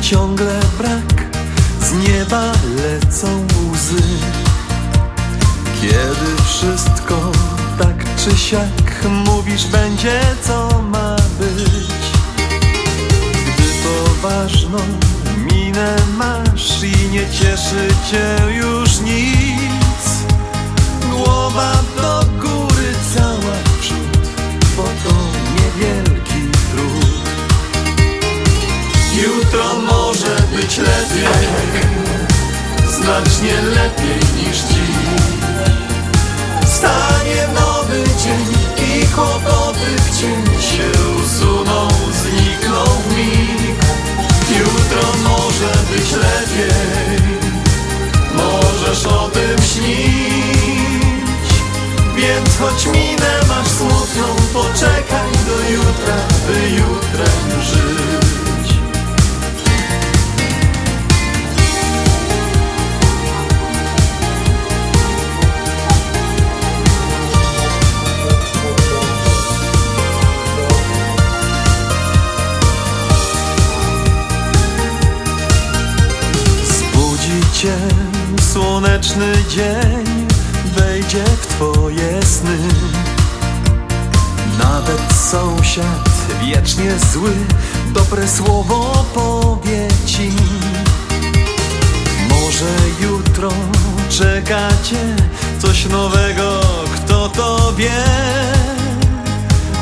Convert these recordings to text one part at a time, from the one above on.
ciągle brak, z nieba lecą łzy. Kiedy wszystko tak czy siak mówisz będzie co ma być. Gdy poważną minę masz i nie cieszy cię już nic. Głowa do góry znacznie lepiej niż dziś. Stanie nowy dzień i kłopoty w cień się usuną, znikną w mig. Jutro może być lepiej, Cię słoneczny dzień, wejdzie w twoje sny. Nawet sąsiad wiecznie zły, dobre słowo powie ci. Może jutro czeka cię coś nowego, kto to wie?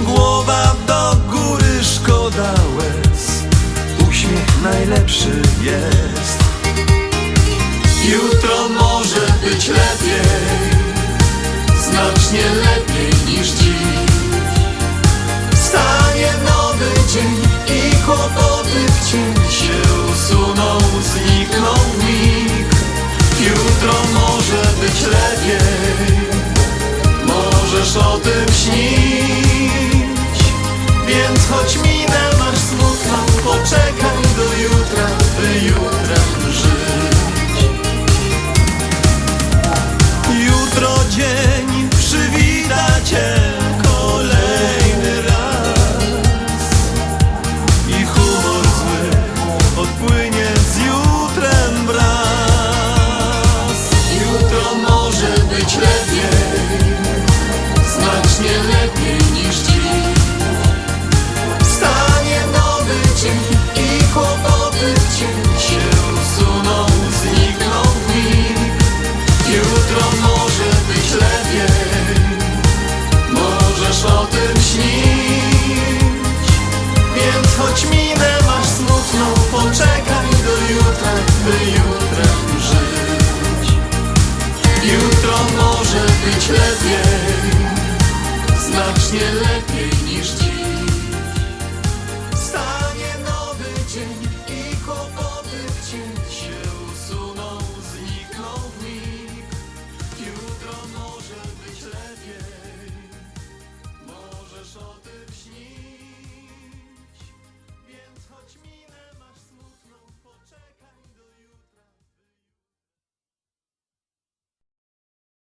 Głowa do góry, szkoda łez, uśmiech najlepszy jest. Możesz o tym śnić. Więc choć minę masz smutną, poczekaj